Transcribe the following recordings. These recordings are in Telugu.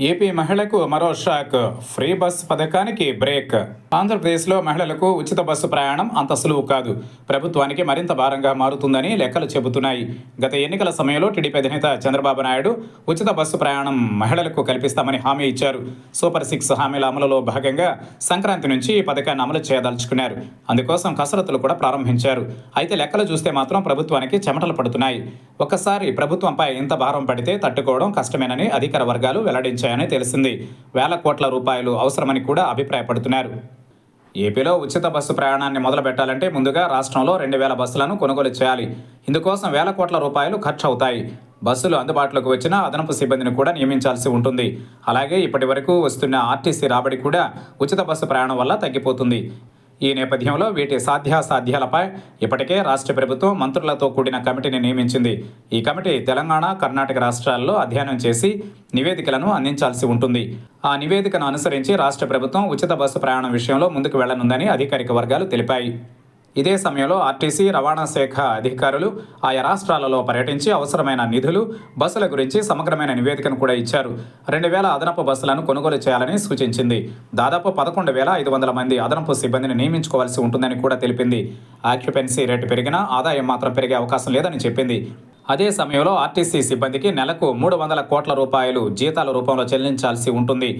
AP మహిళకు మరో షాక్. ఫ్రీ బస్ పథకానికి బ్రేక్. ఆంధ్రప్రదేశ్లో మహిళలకు ఉచిత బస్సు ప్రయాణం అంత సులువు కాదు. ప్రభుత్వానికి మరింత భారంగా మారుతుందని లెక్కలు చెబుతున్నాయి. గత ఎన్నికల సమయంలో టీడీపీ అధినేత చంద్రబాబు నాయుడు ఉచిత బస్సు ప్రయాణం మహిళలకు కల్పిస్తామని హామీ ఇచ్చారు. సూపర్ సిక్స్ హామీల అమలులో భాగంగా సంక్రాంతి నుంచి ఈ పథకాన్ని అమలు చేయదలుచుకున్నారు. అందుకోసం కసరత్తులు కూడా ప్రారంభించారు. అయితే లెక్కలు చూస్తే మాత్రం ప్రభుత్వానికి చెమటలు పడుతున్నాయి. ఒక్కసారి ప్రభుత్వంపై ఇంత భారం పడితే తట్టుకోవడం కష్టమేనని అధికార వర్గాలు వెల్లడించారు వెల్లడించాయని తెలిసింది. వేల కోట్ల రూపాయలు అవసరమని కూడా అభిప్రాయపడుతున్నారు. ఏపీలో ఉచిత బస్సు ప్రయాణాన్ని మొదలు పెట్టాలంటే ముందుగా రాష్ట్రంలో రెండు వేల బస్సులను కొనుగోలు చేయాలి. ఇందుకోసం వేల కోట్ల రూపాయలు ఖర్చు అవుతాయి బస్సులు అందుబాటులోకి వచ్చిన అదనపు సిబ్బందిని కూడా నియమించాల్సి ఉంటుంది. అలాగే ఇప్పటి వరకు వస్తున్న ఆర్టీసీ రాబడి కూడా ఉచిత బస్సు ప్రయాణం వల్ల తగ్గిపోతుంది. ఈ నేపథ్యంలో వీటి సాధ్యాసాధ్యాలపై ఇప్పటికే రాష్ట్ర ప్రభుత్వం మంత్రులతో కూడిన కమిటీని నియమించింది. ఈ కమిటీ తెలంగాణ కర్ణాటక రాష్ట్రాల్లో అధ్యయనం చేసి నివేదికలను అందించాల్సి ఉంటుంది. ఆ నివేదికను అనుసరించి రాష్ట్ర ప్రభుత్వం ఉచిత బస్సు ప్రయాణం విషయంలో ముందుకు వెళ్ళనుందని అధికారిక వర్గాలు తెలిపాయి. ఇదే సమయంలో ఆర్టీసీ రవాణా శాఖ అధికారులు ఆయా రాష్ట్రాలలో పర్యటించి అవసరమైన నిధులు బస్సుల గురించి సమగ్రమైన నివేదికను కూడా ఇచ్చారు. రెండు వేల అదనపు బస్సులను కొనుగోలు చేయాలని సూచించింది. దాదాపు పదకొండు వేల ఐదు వందల మంది అదనపు సిబ్బందిని నియమించుకోవాల్సి ఉంటుందని కూడా తెలిపింది. ఆక్యుపెన్సీ రేటు పెరిగినా ఆదాయం మాత్రం పెరిగే అవకాశం లేదని చెప్పింది. అదే సమయంలో ఆర్టీసీ సిబ్బందికి నెలకు మూడు వందల కోట్ల రూపాయలు జీతాల రూపంలో చెల్లించాల్సి ఉంటుంది.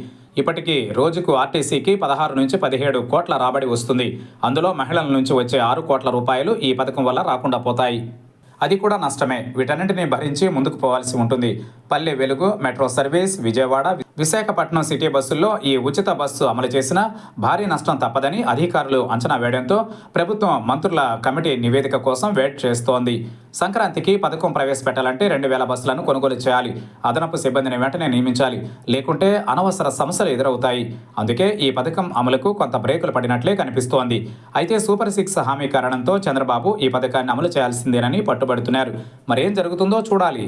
ఇప్పటికీ రోజుకు ఆర్టీసీకి పదహారు నుంచి పదిహేడు కోట్ల రాబడి వస్తుంది. అందులో మహిళల నుంచి వచ్చే ఆరు కోట్ల రూపాయలు ఈ పథకం వల్ల రాకుండా పోతాయి. అది కూడా నష్టమే. వీటన్నింటినీ భరించి ముందుకు పోవాల్సి ఉంటుంది. Palle Velugu metro service Vijayawada Visakhapatnam city బస్సుల్లో ఈ ఉచిత బస్సు అమలు చేసిన భారీ నష్టం తప్పదని అధికారులు అంచనా వేయడంతో ప్రభుత్వం మంత్రుల కమిటీ నివేదిక కోసం వెయిట్ చేస్తోంది. సంక్రాంతికి పథకం ప్రవేశపెట్టాలంటే రెండు వేల బస్సులను కొనుగోలు చేయాలి. అదనపు సిబ్బందిని వెంటనే నియమించాలి. లేకుంటే అనవసర సమస్యలు ఎదురవుతాయి. అందుకే ఈ పథకం అమలుకు కొంత బ్రేకులు పడినట్లే కనిపిస్తోంది. అయితే సూపర్ సిక్స్ హామీ కారణంతో చంద్రబాబు ఈ పథకాన్ని అమలు చేయాల్సిందేనని పట్టుబడుతున్నారు. మరేం జరుగుతుందో చూడాలి.